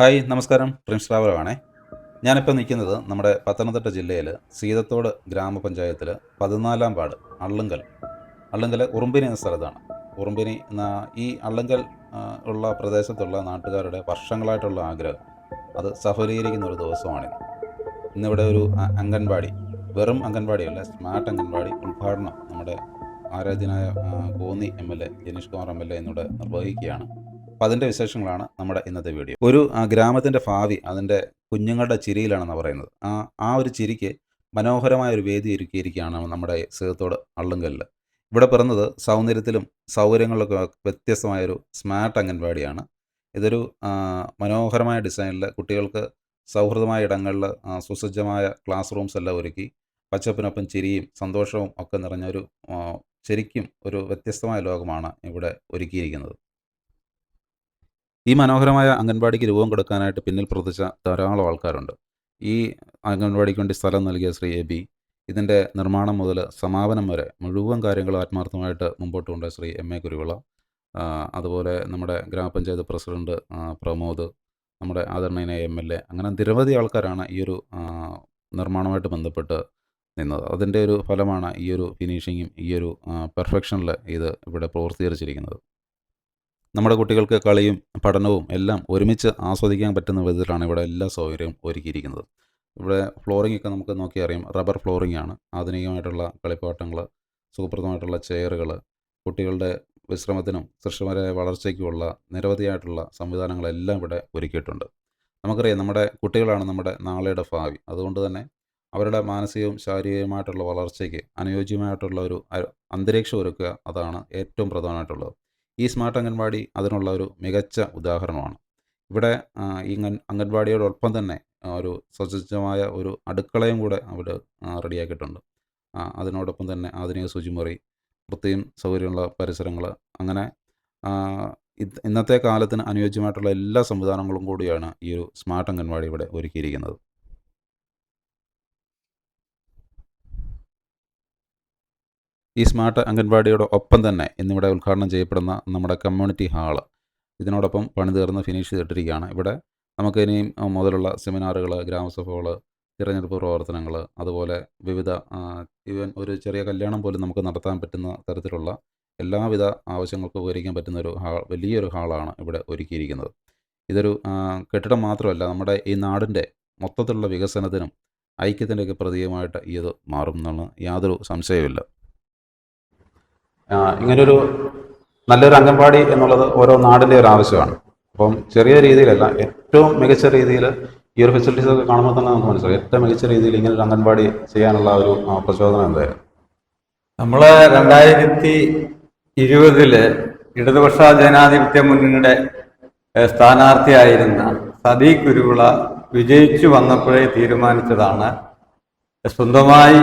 Hi നമസ്കാരം. Prince ട്രാവലറാണേ ഞാനിപ്പോൾ നിൽക്കുന്നത് നമ്മുടെ പത്തനംതിട്ട ജില്ലയിൽ സീതത്തോട് ഗ്രാമപഞ്ചായത്തിൽ പതിനാലാം വാർഡ് അള്ളുങ്കൽ. അള്ളുങ്കൽ ഉറുമ്പിനി എന്ന സ്ഥലത്താണ്. ഉറുമ്പിനി എന്ന ഈ അള്ളുങ്കൽ ഉള്ള പ്രദേശത്തുള്ള നാട്ടുകാരുടെ വർഷങ്ങളായിട്ടുള്ള ആഗ്രഹം. അത് സഫലീകരിക്കുന്ന ഒരു ദിവസമാണ് ഇന്നിവിടെ ഒരു അംഗൻവാടി വെറും അംഗൻവാടിയല്ല സ്മാർട്ട് അംഗൻവാടി ഉദ്ഘാടനം നമ്മുടെ ആരാധ്യനായ Konni M L A Janeesh Kumar M L A എന്നിവിടെ നിർവഹിക്കുകയാണ്. അപ്പോൾ അതിന്റെ വിശേഷങ്ങളാണ് നമ്മുടെ ഇന്നത്തെ വീഡിയോ. ഒരു ഗ്രാമത്തിന്റെ ഭാവി അതിന്റെ കുഞ്ഞുങ്ങളുടെ ചിരിയിലാണെന്ന് പറയുന്നത്. ആ ആ ഒരു ചിരിക്ക് മനോഹരമായ ഒരു വേദി ഒരുക്കിയിരിക്കുകയാണ് നമ്മുടെ സേതത്തോട് അള്ളുങ്കലിൽ ഇവിടെ പിറന്നത് സൗന്ദര്യത്തിലും സൗകര്യങ്ങളിലൊക്കെ വ്യത്യസ്തമായൊരു സ്മാർട്ട് അംഗൻവാടിയാണ്. ഇതൊരു മനോഹരമായ ഡിസൈനിൽ കുട്ടികൾക്ക് സൗഹൃദമായ ഇടങ്ങളിൽ സുസജ്ജമായ ക്ലാസ് റൂംസ് എല്ലാം ഒരുക്കി പച്ചപ്പിനൊപ്പം ചിരിയും സന്തോഷവും ഒക്കെ നിറഞ്ഞ ഒരു ശരിക്കും ഒരു വ്യത്യസ്തമായ ലോകമാണ് ഇവിടെ ഒരുക്കിയിരിക്കുന്നത്. ഈ മനോഹരമായ അംഗൻവാടിക്ക് രൂപം കൊടുക്കാനായിട്ട് പിന്നിൽ പ്രവർത്തിച്ച ധാരാളം ആൾക്കാരുണ്ട്. ഈ അംഗൻവാടിക്ക് വേണ്ടി സ്ഥലം നൽകിയ ശ്രീ എ ബി ഇതിന്റെ നിർമ്മാണം മുതൽ സമാപനം വരെ മുഴുവൻ കാര്യങ്ങളും ആത്മാർത്ഥമായിട്ട് മുമ്പോട്ട് കൊണ്ട ശ്രീ എം എ കുരുവിള അതുപോലെ നമ്മുടെ ഗ്രാമപഞ്ചായത്ത് പ്രസിഡന്റ് പ്രമോദ് നമ്മുടെ ആദരണീയനായ എം എൽ എ അങ്ങനെ നിരവധി ആൾക്കാരാണ് ഈ ഒരു നിർമ്മാണമായിട്ട് ബന്ധപ്പെട്ട് നിന്നത്. അതിന്റെ ഒരു ഫലമാണ് ഈ ഒരു ഫിനിഷിങ്ങും ഈ ഒരു പെർഫെക്ഷനിൽ ഇത് ഇവിടെ പ്രവർത്തീകരിച്ചിരിക്കുന്നത്. നമ്മുടെ കുട്ടികൾക്ക് കളിയും പഠനവും എല്ലാം ഒരുമിച്ച് ആസ്വദിക്കാൻ പറ്റുന്ന വിധത്തിലാണ് ഇവിടെ എല്ലാ സൗകര്യവും ഒരുക്കിയിരിക്കുന്നത്. ഇവിടെ ഫ്ലോറിംഗ് ഒക്കെ നമുക്ക് നോക്കി അറിയാം. റബ്ബർ ഫ്ലോറിംഗ് ആണ്. ആധുനികമായിട്ടുള്ള കളിപ്പാട്ടങ്ങൾ സുഖപ്രദമായിട്ടുള്ള ചെയറുകൾ കുട്ടികളുടെ വിശ്രമത്തിനും സൃഷ്ടിപരമായ വളർച്ചയ്ക്കുമുള്ള നിരവധിയായിട്ടുള്ള സംവിധാനങ്ങളെല്ലാം ഇവിടെ ഒരുക്കിയിട്ടുണ്ട്. നമുക്കറിയാം നമ്മുടെ കുട്ടികളാണ് നമ്മുടെ നാളെയുടെ ഭാവി. അതുകൊണ്ട് തന്നെ അവരുടെ മാനസികവും ശാരീരികവുമായിട്ടുള്ള വളർച്ചയ്ക്ക് അനുയോജ്യമായിട്ടുള്ള ഒരു അന്തരീക്ഷം ഒരുക്കുക അതാണ് ഏറ്റവും പ്രധാനമായിട്ടുള്ളത്. ഈ സ്മാർട്ട് അംഗൻവാടി അതിനുള്ള ഒരു മികച്ച ഉദാഹരണമാണ്. ഇവിടെ ഈ അംഗൻ അംഗൻവാടിയോടൊപ്പം തന്നെ ഒരു സജ്ജമായ ഒരു അടുക്കളയും കൂടെ അവിടെ റെഡിയാക്കിയിട്ടുണ്ട്. അതിനോടൊപ്പം തന്നെ ആധുനിക ശുചിമുറി വൃത്തിയും സൗകര്യമുള്ള പരിസരങ്ങൾ അങ്ങനെ ഇന്നത്തെ കാലത്തിന് അനുയോജ്യമായിട്ടുള്ള എല്ലാ സംവിധാനങ്ങളും കൂടിയാണ് ഈ ഒരു സ്മാർട്ട് അംഗൻവാടി ഇവിടെ ഒരുക്കിയിരിക്കുന്നത്. ഈ സ്മാർട്ട് അംഗൻവാടിയുടെ ഒപ്പം തന്നെ ഇന്നിവിടെ ഉദ്ഘാടനം ചെയ്യപ്പെടുന്ന നമ്മുടെ കമ്മ്യൂണിറ്റി ഹാൾ. ഇതിനോടൊപ്പം പണി തീർന്ന് ഫിനിഷ് ചെയ്തിട്ടിരിക്കുകയാണ്. ഇവിടെ നമുക്ക് ഇനിയും മുതലുള്ള സെമിനാറുകൾ ഗ്രാമസഭകൾ തിരഞ്ഞെടുപ്പ് പ്രവർത്തനങ്ങൾ അതുപോലെ വിവിധ ഈവൻ ഒരു ചെറിയ കല്യാണം പോലും നമുക്ക് നടത്താൻ പറ്റുന്ന തരത്തിലുള്ള എല്ലാവിധ ആവശ്യങ്ങൾക്കും ഉപകരിക്കാൻ പറ്റുന്ന ഒരു ഹാൾ വലിയൊരു ഹാളാണ് ഇവിടെ ഒരുക്കിയിരിക്കുന്നത്. ഇതൊരു കെട്ടിടം മാത്രമല്ല നമ്മുടെ ഈ നാടിന്റെ മൊത്തത്തിലുള്ള വികസനത്തിനും ഐക്യത്തിന്റെയൊക്കെ പ്രതീകമായിട്ട് ഇത് മാറും എന്നാണ് യാതൊരു സംശയവുമില്ല. ആ, ഇങ്ങനൊരു നല്ലൊരു അംഗൻവാടി എന്നുള്ളത് ഓരോ നാടിന്റെ ഒരു ആവശ്യമാണ്. അപ്പം ചെറിയ രീതിയിലല്ല ഏറ്റവും മികച്ച രീതിയിൽ ഈ ഒരു ഫെസിലിറ്റീസ് ഒക്കെ കാണുമ്പോൾ തന്നെ നമുക്ക് മനസ്സിലാവും. ഏറ്റവും മികച്ച രീതിയിൽ ഇങ്ങനെ ഒരു അംഗൻവാടി ചെയ്യാനുള്ള ഒരു പ്രചോദനം എന്തായാലും നമ്മൾ രണ്ടായിരത്തി ഇരുപതിൽ ഇടതുപക്ഷ ജനാധിപത്യ മുന്നണിയുടെ സ്ഥാനാർത്ഥിയായിരുന്ന സതി കുരുവിള വിജയിച്ചു വന്നപ്പോഴേ തീരുമാനിച്ചതാണ് സ്വന്തമായി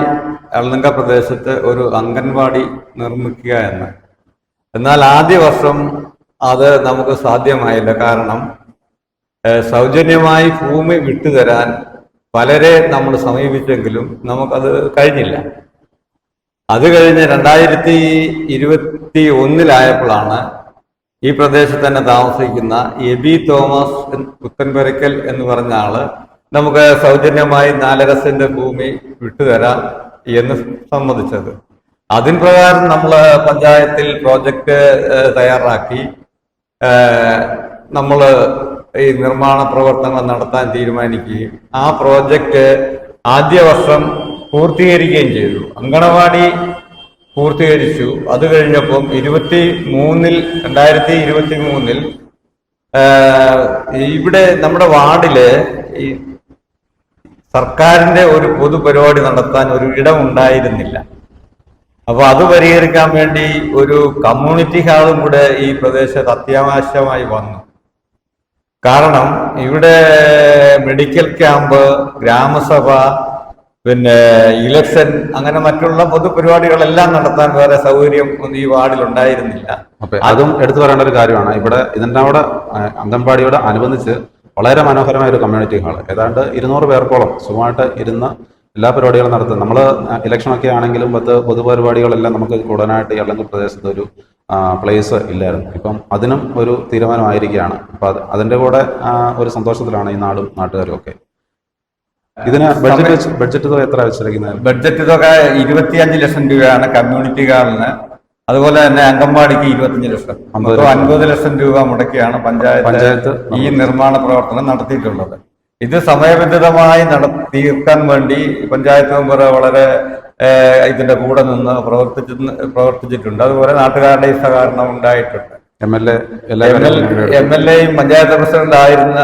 എളനങ്ക പ്രദേശത്ത് ഒരു അംഗൻവാടി നിർമ്മിക്കുക എന്ന്. എന്നാൽ ആദ്യ വർഷം അത് നമുക്ക് സാധ്യമായില്ല. കാരണം സൗജന്യമായി ഭൂമി വിട്ടുതരാൻ പലരെ നമ്മൾ സമീപിച്ചെങ്കിലും നമുക്കത് കഴിഞ്ഞില്ല. അത് കഴിഞ്ഞ് രണ്ടായിരത്തി ഇരുപത്തി ഒന്നിലായപ്പോഴാണ് ഈ പ്രദേശത്ത് തന്നെ താമസിക്കുന്ന എബി തോമസ് പുത്തൻപെരക്കൽ എന്ന് പറഞ്ഞ ആൾ നമുക്ക് സൗജന്യമായി നാലര സെന്റ് ഭൂമി വിട്ടുതരാം എന്ന് സമ്മതിച്ചത്. അതിൻ പ്രകാരം നമ്മൾ പഞ്ചായത്തിൽ പ്രോജക്റ്റ് തയ്യാറാക്കി. നമ്മൾ ഈ നിർമ്മാണ പ്രവർത്തനങ്ങൾ നടത്താൻ തീരുമാനിക്കുകയും ആ പ്രോജക്റ്റ് ആദ്യ വർഷം പൂർത്തീകരിക്കുകയും ചെയ്തു. അങ്കണവാടി പൂർത്തീകരിച്ചു. അത് കഴിഞ്ഞപ്പം ഇരുപത്തി മൂന്നിൽ രണ്ടായിരത്തി ഇരുപത്തി മൂന്നിൽ ഇവിടെ നമ്മുടെ വാർഡിൽ ഈ സർക്കാരിന്റെ ഒരു പൊതുപരിപാടി നടത്താൻ ഒരു ഇടം ഉണ്ടായിരുന്നില്ല. അപ്പൊ അത് പരിഹരിക്കാൻ വേണ്ടി ഒരു കമ്മ്യൂണിറ്റി ഹാളും കൂടെ ഈ പ്രദേശത്ത് അത്യാവശ്യമായി വന്നു. കാരണം ഇവിടെ മെഡിക്കൽ ക്യാമ്പ് ഗ്രാമസഭ പിന്നെ ഇലക്ഷൻ അങ്ങനെ മറ്റുള്ള പൊതുപരിപാടികളെല്ലാം നടത്താൻ വേറെ സൗകര്യം ഒന്നും ഈ വാർഡിൽ ഉണ്ടായിരുന്നില്ല. അതും എടുത്തു പറയേണ്ട ഒരു കാര്യമാണ്. ഇവിടെ ഇതിന്റെ അവിടെ അംഗൻവാടിയോട് അനുബന്ധിച്ച് വളരെ മനോഹരമായ ഒരു കമ്മ്യൂണിറ്റി ഹാൾ ഏതാണ്ട് ഇരുന്നൂറ് പേർക്കോളം സുഖമായിട്ട് ഇരുന്ന് എല്ലാ പരിപാടികളും നടത്തും. നമ്മൾ ഇലക്ഷനൊക്കെ ആണെങ്കിലും പത്ത് പൊതുപരിപാടികളെല്ലാം നമുക്ക് കൂടുതലായിട്ട് ഈ അള്ളങ്കൽ പ്രദേശത്ത് ഒരു പ്ലേസ് ഇല്ലായിരുന്നു. ഇപ്പം അതിനും ഒരു തീരുമാനമായിരിക്കുകയാണ്. അപ്പം അത് അതിന്റെ കൂടെ ഒരു സന്തോഷത്തിലാണ് ഈ നാടും നാട്ടുകാരും ഒക്കെ. ഇതിന് ബഡ്ജറ്റ് ബഡ്ജറ്റ് തുക എത്ര വെച്ചിരിക്കുന്നത്? ബഡ്ജറ്റ് തുക ഇരുപത്തിയഞ്ച് ലക്ഷം രൂപയാണ് കമ്മ്യൂണിറ്റി ഹാളിന് അതുപോലെ തന്നെ അംഗൻവാടിക്ക് ഇരുപത്തിയഞ്ച് ലക്ഷം. മൊത്തം. അൻപത് ലക്ഷം രൂപ മുടക്കിയാണ് പഞ്ചായത്ത് പഞ്ചായത്ത് ഈ നിർമ്മാണ പ്രവർത്തനം നടത്തിയിട്ടുള്ളത്. ഇത് സമയബന്ധിതമായി നട തീർക്കാൻ വേണ്ടി പഞ്ചായത്ത് മെമ്പർ വളരെ ഇതിന്റെ കൂടെ നിന്ന് പ്രവർത്തിച്ചു പ്രവർത്തിച്ചിട്ടുണ്ട്. അതുപോലെ നാട്ടുകാരുടെ ഈ സഹകരണം ഉണ്ടായിട്ടുണ്ട്. M L A M L എയും പഞ്ചായത്ത് പ്രസിഡന്റ് ആയിരുന്ന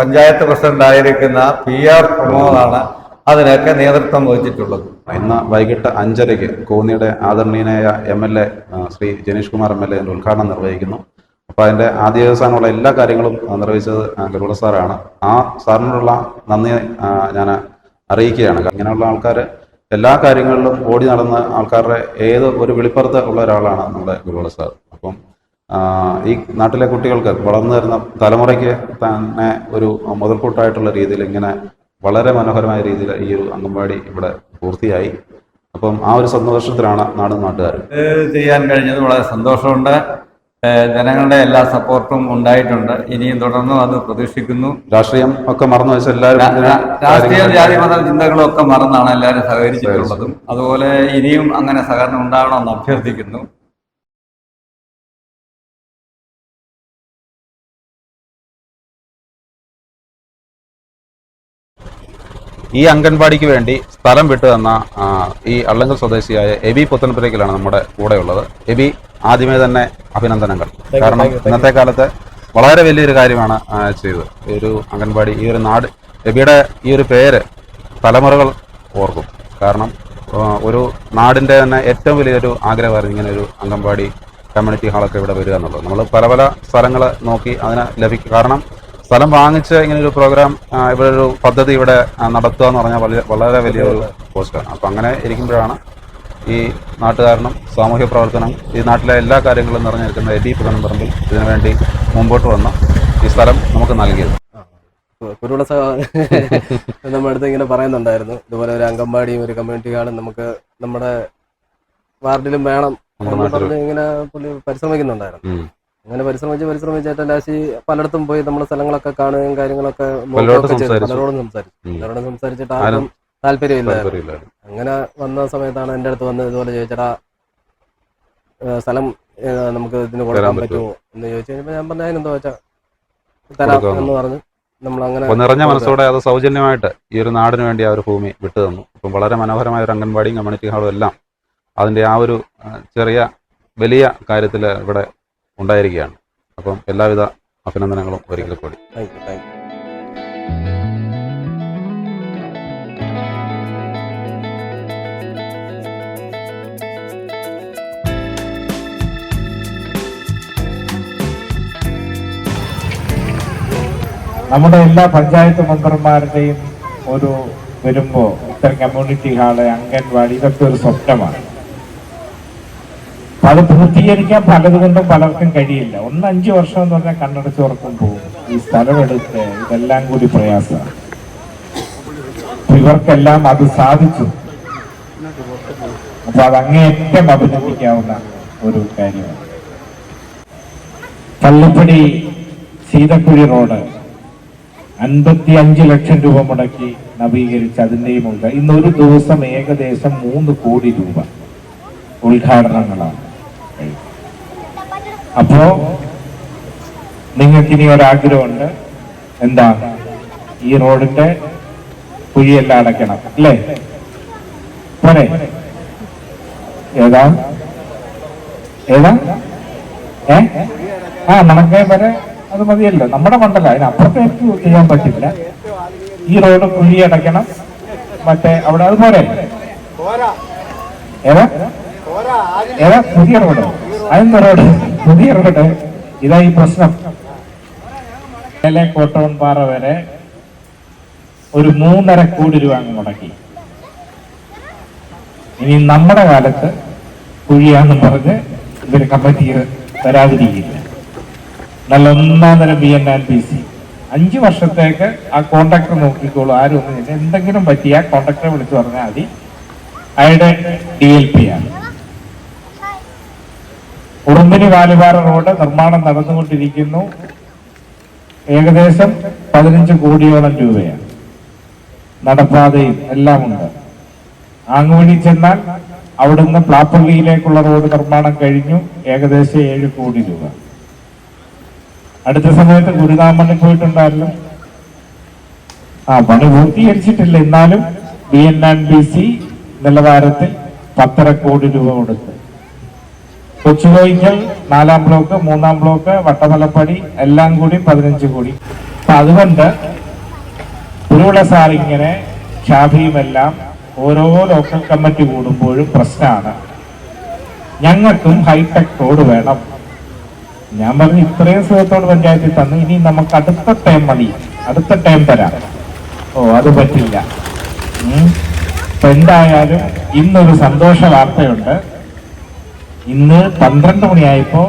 പഞ്ചായത്ത് പ്രസിഡന്റ് ആയിരിക്കുന്ന പി ആർ പ്രമോദാണ് അതിനൊക്കെ നേതൃത്വം വഹിച്ചിട്ടുള്ളത്. ഇന്ന് വൈകിട്ട് അഞ്ചരയ്ക്ക് കോന്നിയുടെ ആദരണീയനായ M L A Shri Janeesh Kumar M L A ഉദ്ഘാടനം നിർവഹിക്കുന്നു. അപ്പോൾ അതിന്റെ ആദ്യ ദിവസമുള്ള എല്ലാ കാര്യങ്ങളും നിർവഹിച്ചത് ഗരുഡ സാറാണ്. ആ സാറിനോടുള്ള നന്ദി ഞാൻ അറിയിക്കുകയാണ്. ഇങ്ങനെയുള്ള ആൾക്കാർ എല്ലാ കാര്യങ്ങളിലും ഓടി നടന്ന് ആൾക്കാരുടെ ഏത് ഒരു വെളിപ്പുറത്ത് ഉള്ള ഒരാളാണ് നമ്മുടെ ഗുരുവള സാർ. അപ്പം ഈ നാട്ടിലെ കുട്ടികൾക്ക് വളർന്നു വരുന്ന തലമുറയ്ക്ക് തന്നെ ഒരു മുതൽക്കൂട്ടായിട്ടുള്ള രീതിയിൽ ഇങ്ങനെ വളരെ മനോഹരമായ രീതിയിൽ ഈ ഒരു അംഗൻവാടി ഇവിടെ പൂർത്തിയായി. അപ്പം ആ ഒരു സന്തോഷത്തിലാണ് നാടും നാട്ടുകാരും. ചെയ്യാൻ കഴിഞ്ഞത് വളരെ സന്തോഷമുണ്ട്. ജനങ്ങളുടെ എല്ലാ സപ്പോർട്ടും ഉണ്ടായിട്ടുണ്ട്. ഇനിയും തുടർന്നും അത് പ്രതീക്ഷിക്കുന്നു. രാഷ്ട്രീയം ഒക്കെ മറന്നു വെച്ച എല്ലാവരും രാഷ്ട്രീയ ജാതി മത ചിന്തകളും ഒക്കെ മറന്നാണ് എല്ലാവരും സഹകരിച്ചിട്ടുള്ളതും. അതുപോലെ ഇനിയും അങ്ങനെ സഹകരണം ഉണ്ടാവണമെന്ന് അഭ്യർത്ഥിക്കുന്നു. ഈ അംഗൻവാടിക്ക് വേണ്ടി സ്ഥലം വിട്ടു തന്ന ഈ അള്ളങ്കൽ സ്വദേശിയായ എബി പുത്തൻപുരയ്ക്കലാണ് നമ്മുടെ കൂടെയുള്ളത്. എബി ആദ്യമേ തന്നെ അഭിനന്ദനങ്ങൾ. കാരണം ഇന്നത്തെ കാലത്ത് വളരെ വലിയൊരു കാര്യമാണ് ചെയ്തത്. ഈ ഒരു അംഗൻവാടി ഈ ഒരു നാട് എബിയുടെ ഈ ഒരു പേര് തലമുറകൾ ഓർക്കും. കാരണം ഒരു നാടിന്റെ തന്നെ ഏറ്റവും വലിയൊരു ആഗ്രഹമായിരുന്നു ഇങ്ങനെ ഒരു അംഗൻവാടി കമ്മ്യൂണിറ്റി ഹാളൊക്കെ ഇവിടെ വരിക എന്നുള്ളത്. നമ്മൾ പല പല സ്ഥലങ്ങൾ നോക്കി അതിനെ ലഭിക്കും. കാരണം സ്ഥലം വാങ്ങിച്ച് ഇങ്ങനെ ഒരു പ്രോഗ്രാം ഇവിടെ ഒരു പദ്ധതി ഇവിടെ നടത്തുക എന്ന് പറഞ്ഞാൽ വളരെ വളരെ വലിയൊരു പോസ്റ്റാണ് അപ്പം അങ്ങനെ ഇരിക്കുമ്പോഴാണ് ഈ നാട്ടുകാരനും സാമൂഹ്യ പ്രവർത്തനം ഈ നാട്ടിലെ എല്ലാ കാര്യങ്ങളും നിറഞ്ഞിരിക്കുന്ന എ ഡി പുതൻപറമ്പിൽ ഇതിനുവേണ്ടി മുമ്പോട്ട് വന്ന് ഈ സ്ഥലം നമുക്ക് നൽകിയത്. കുരുവിള നമ്മുടെ അടുത്ത് ഇങ്ങനെ പറയുന്നുണ്ടായിരുന്നു. ഇതുപോലെ ഒരു അംഗൻവാടിയും ഒരു കമ്മ്യൂണിറ്റി ഹാളും നമുക്ക് നമ്മുടെ വാർഡിലും വേണം ഇങ്ങനെ പുള്ളി പരിശ്രമിക്കുന്നുണ്ടായിരുന്നു. അങ്ങനെ പരിശ്രമിച്ച് പരിശ്രമിച്ച് ഏറ്റവും ലാശി പലയിടത്തും പോയി നമ്മുടെ സ്ഥലങ്ങളൊക്കെ കാണുകയും കാര്യങ്ങളൊക്കെ നോക്കുകയൊക്കെ ചെയ്തു. പലരോടും സംസാരിച്ചു. പലരോടും സംസാരിച്ചിട്ട് ആരും താല്പര്യമില്ല അങ്ങനെ വന്ന സമയത്താണ് എന്റെ അടുത്ത് വന്ന് ഇതുപോലെ ചോദിച്ചടാ സ്ഥലം നമുക്ക് ഇതിന് കൊടുക്കാൻ പറ്റുമോ? എന്ന് ചോദിച്ചു കഴിഞ്ഞപ്പോൾ ഞാൻ പറഞ്ഞ അതിനെന്താ വെച്ചാ തരാം എന്ന് പറഞ്ഞു. അപ്പോൾ നിറഞ്ഞ മനസ്സോടെ അത് സൗജന്യമായിട്ട് ഈ ഒരു നാടിന് വേണ്ടി ആ ഒരു ഭൂമി വിട്ടു തന്നു. അപ്പം വളരെ മനോഹരമായ ഒരു അംഗൻവാടിയും കമ്മ്യൂണിറ്റി ഹാളും എല്ലാം അതിന്റെ ആ ഒരു ചെറിയ വലിയ കാര്യത്തിൽ ഇവിടെ ഉണ്ടായിരിക്കുകയാണ്. അപ്പം എല്ലാവിധ അഭിനന്ദനങ്ങളും ഒരിക്കൽ കൂടി. താങ്ക് യു താങ്ക് യു നമ്മുടെ എല്ലാ പഞ്ചായത്ത് മെമ്പർമാരുടെയും ഒരു വരുമ്പോ ഇത്തരം കമ്മ്യൂണിറ്റി ഹാൾ അംഗൻവാടി ഇതൊക്കെ ഒരു സ്വപ്നമാണ്. അത് പൂർത്തീകരിക്കാൻ പലതുകൊണ്ടും പലർക്കും കഴിയില്ല. ഒന്ന് അഞ്ചു വർഷം എന്ന് പറഞ്ഞാൽ കണ്ണടച്ച് ഉറക്കം പോകും. ഈ സ്ഥലമെടുത്ത് ഇതെല്ലാം കൂടി പ്രയാസമാണ്. ഇവർക്കെല്ലാം അത് സാധിച്ചു. അപ്പൊ അത് അങ്ങേയറ്റം അഭിനന്ദിക്കാവുന്ന ഒരു കാര്യമാണ്. കള്ളിപ്പടി സീതക്കുഴി റോഡ് അൻപത്തി അഞ്ച് ലക്ഷം രൂപ മുടക്കി നവീകരിച്ച് അതിന്റെയും ഉണ്ട് ഇന്ന് ഒരു ദിവസം ഏകദേശം മൂന്ന് കോടി രൂപ ഉദ്ഘാടനങ്ങളാണ്. അപ്പോ നിങ്ങൾക്ക് ഇനി ഒരാഗ്രഹമുണ്ട്. എന്താ? ഈ റോഡിന്റെ കുഴിയെല്ലാം അടയ്ക്കണം. അല്ലേ? പോരെ ഏതാ? ഏതാ? ഏ? ആ നമുക്ക് വരെ അത് മതിയല്ലോ. നമ്മുടെ മണ്ഡലം അതിനപ്പുറത്തേക്ക് ചെയ്യാൻ പറ്റില്ല. ഈ റോഡ് കുഴി അടയ്ക്കണം. മറ്റേ അവിടെ അത് പോരെ. ഏതാ? ഏതാ? പുതിയ റോഡ്. അതെന്താ റോഡ്? പുതിയ റോഡ് ഇതാ ഈ പ്രശ്നം. മേലെ വരെ ഒരു മൂന്നര കോടി രൂപ അങ്ങ് മുടക്കി. ഇനി നമ്മുടെ കാലത്ത് കുഴിയാന്ന് പറഞ്ഞ് ഇവർ കമ്മിറ്റി വരാതിരിക്കില്ല നല്ല ഒന്നാം തരം B N and P C അഞ്ചു വർഷത്തേക്ക് ആ കോണ്ടാക്ടർ നോക്കിക്കോളൂ. ആരും ഒന്നും എന്തെങ്കിലും പറ്റിയാൽ കോണ്ടാക്ടറെ വിളിച്ചു പറഞ്ഞാൽ മതി. അയാളുടെ ഡി എൽ പി ആണ്. ഉറുമ്പിനി വാലുപാറ റോഡ് നിർമ്മാണം നടന്നുകൊണ്ടിരിക്കുന്നു. ഏകദേശം പതിനഞ്ച് കോടിയോളം രൂപയാണ്. നടപ്പാതയും എല്ലാം ഉണ്ട് ആങ്ങുവഴി ചെന്നാൽ അവിടുന്ന് പ്ലാപ്പള്ളിയിലേക്കുള്ള റോഡ് നിർമ്മാണം കഴിഞ്ഞു. ഏകദേശം ഏഴ് കോടി രൂപ. അടുത്ത സമയത്ത് ഗുരുനാമണ്ണിൽ പോയിട്ടുണ്ടായിരുന്നു. ആ പണി പൂർത്തീകരിച്ചിട്ടില്ല. എന്നാലും B N and B C നിലവാരത്തിൽ പത്തര കോടി രൂപ കൊടുത്ത് കൊച്ചുകോയിക്കൽ നാലാം ബ്ലോക്ക് മൂന്നാം ബ്ലോക്ക് വട്ടമലപ്പടി എല്ലാം കൂടി പതിനഞ്ച് കോടി. അപ്പൊ അതുകൊണ്ട് ഉരുവിള സാർ ഇങ്ങനെ ഷാഫിയുമെല്ലാം ഓരോ ലോക്കൽ കമ്മിറ്റി കൂടുമ്പോഴും പ്രശ്നമാണ് ഞങ്ങൾക്കും ഹൈടെക് റോഡ് വേണം. ഞാൻ പറഞ്ഞു ഇത്രയും സുഖത്തോട് പഞ്ചായത്തിൽ തന്നു. ഇനി നമുക്ക് അടുത്ത ടൈം മതി. അടുത്ത ടൈം തരാം. ഓ അത് പറ്റില്ല. എന്തായാലും ഇന്നൊരു സന്തോഷ വാർത്തയുണ്ട്. ഇന്ന് പന്ത്രണ്ട് മണിയായപ്പോ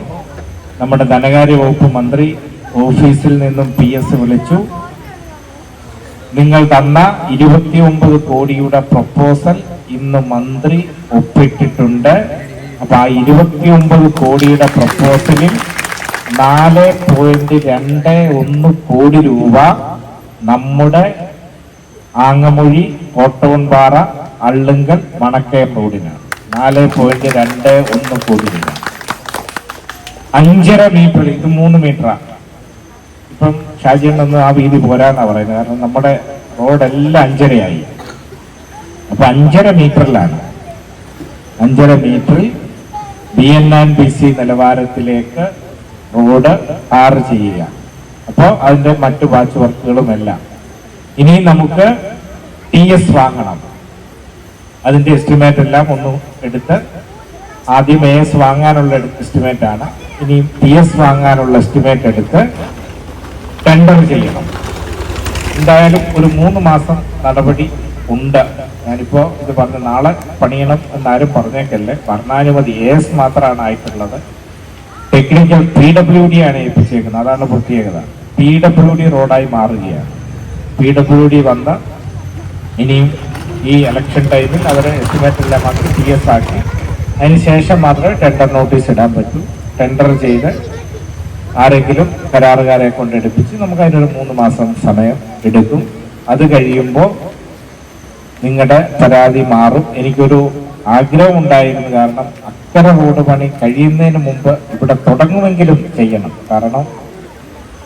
നമ്മുടെ ധനകാര്യ വകുപ്പ് മന്ത്രി ഓഫീസിൽ നിന്നും പി എസ് വിളിച്ചു. നിങ്ങൾ തന്ന ഇരുപത്തി ഒമ്പത് കോടിയുടെ പ്രപ്പോസൽ ഇന്ന് മന്ത്രി ഒപ്പിട്ടിട്ടുണ്ട്. അപ്പൊ ആ ഇരുപത്തി ഒമ്പത് കോടിയുടെ പ്രപ്പോസലിൽ നാല് പോയിന്റ് രണ്ട് ഒന്ന് കോടി രൂപ നമ്മുടെ ആങ്ങമൊഴി കോട്ടവൻപാറ അള്ളുങ്കൽ മണക്കയം റോഡിനാണ്. നാല് പോയിന്റ് രണ്ട് ഒന്ന് കോടി രൂപ അഞ്ചര മീറ്റർ ഇത് മൂന്ന് മീറ്ററാണ് ഇപ്പം ഷാജിയണ്ണൊന്നും ആ വീതി പോരാന്നാ പറയുന്നത്. കാരണം നമ്മുടെ റോഡെല്ലാം അഞ്ചരയായി. അപ്പൊ അഞ്ചര മീറ്ററിലാണ് അഞ്ചര മീറ്ററിൽ B N and B C നിലവാരത്തിലേക്ക് റോഡ് ടാർ ചെയ്യുക. അപ്പോൾ അതിന്റെ മറ്റു വാച്ച് വർക്കുകളും എല്ലാം. ഇനി നമുക്ക് ടി എസ് വാങ്ങണം. അതിന്റെ എസ്റ്റിമേറ്റ് എല്ലാം ഒന്ന് എടുത്ത് ആദ്യം എ എസ് വാങ്ങാനുള്ള എസ്റ്റിമേറ്റ് ആണ്. ഇനി പി എസ് വാങ്ങാനുള്ള എസ്റ്റിമേറ്റ് എടുത്ത് ടെൻഡർ ചെയ്യണം. എന്തായാലും ഒരു മൂന്ന് മാസം നടപടി ഉണ്ട്. ഞാനിപ്പോ ഇത് പറഞ്ഞ് നാളെ പണിയണം എന്നാരും പറഞ്ഞേക്കല്ലേ. ഭരണാനുമതി എ എസ് മാത്രമാണ് ആയിട്ടുള്ളത്. ടെക്നിക്കൽ പി ഡബ്ല്യു ഡി ആണ് ഏൽപ്പിച്ചേക്കുന്നത്. അതാണ് പ്രത്യേകത. പി ഡബ്ല്യു ഡി റോഡായി മാറുകയാണ്. പി ഡബ്ല്യു ഡി വന്ന് ഇനിയും ഈ ഇലക്ഷൻ ടൈമിൽ അവർ എസ്റ്റിമേറ്റ് എല്ലാം മാത്രം പി എസ് ആക്കി. അതിനുശേഷം മാത്രമേ ടെൻഡർ നോട്ടീസ് ഇടാൻ പറ്റൂ. ടെൻഡർ ചെയ്ത് ആരെങ്കിലും കരാറുകാരെ കൊണ്ട് എടുപ്പിച്ച് നമുക്ക് അതിനൊരു മൂന്ന് മാസം സമയം എടുക്കും. അത് കഴിയുമ്പോൾ നിങ്ങളുടെ പരാതി മാറും. എനിക്കൊരു ആഗ്രഹം ഉണ്ടായിരുന്നു. കാരണം അക്കര റോഡ് പണി കഴിയുന്നതിന് മുമ്പ് ഇവിടെ തുടങ്ങുമെങ്കിലും ചെയ്യണം. കാരണം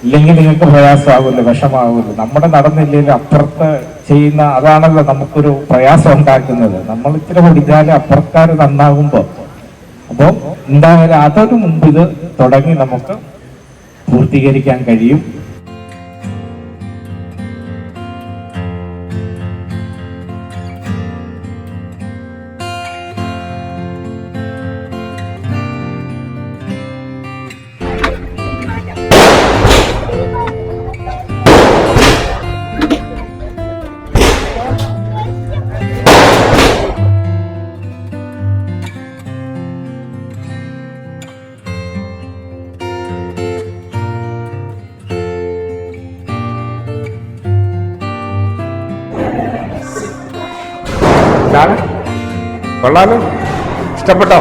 ഇല്ലെങ്കിൽ നിങ്ങൾക്ക് പ്രയാസമാകുമല്ലോ വിഷമാകുമല്ലോ നമ്മുടെ നടന്നില്ലെങ്കിൽ അപ്പുറത്ത് ചെയ്യുന്ന അതാണല്ലോ നമുക്കൊരു പ്രയാസം ഉണ്ടാക്കുന്നത്. നമ്മൾ ഇത്ര പഠിച്ചാൽ അപ്പുറക്കാർ നന്നാകുമ്പോൾ അപ്പോൾ എന്തായാലും അതൊരു മുമ്പ് ഇത് തുടങ്ങി നമുക്ക് പൂർത്തീകരിക്കാൻ കഴിയും. കൊള്ളാലോ. ഇഷ്ടപ്പെട്ടോ?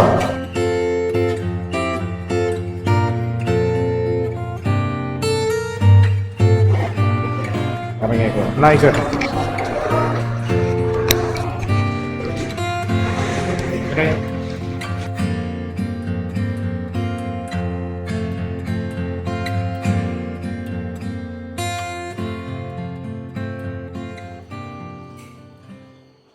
ഇറങ്ങിയേക്കോ. എന്നാ Okay.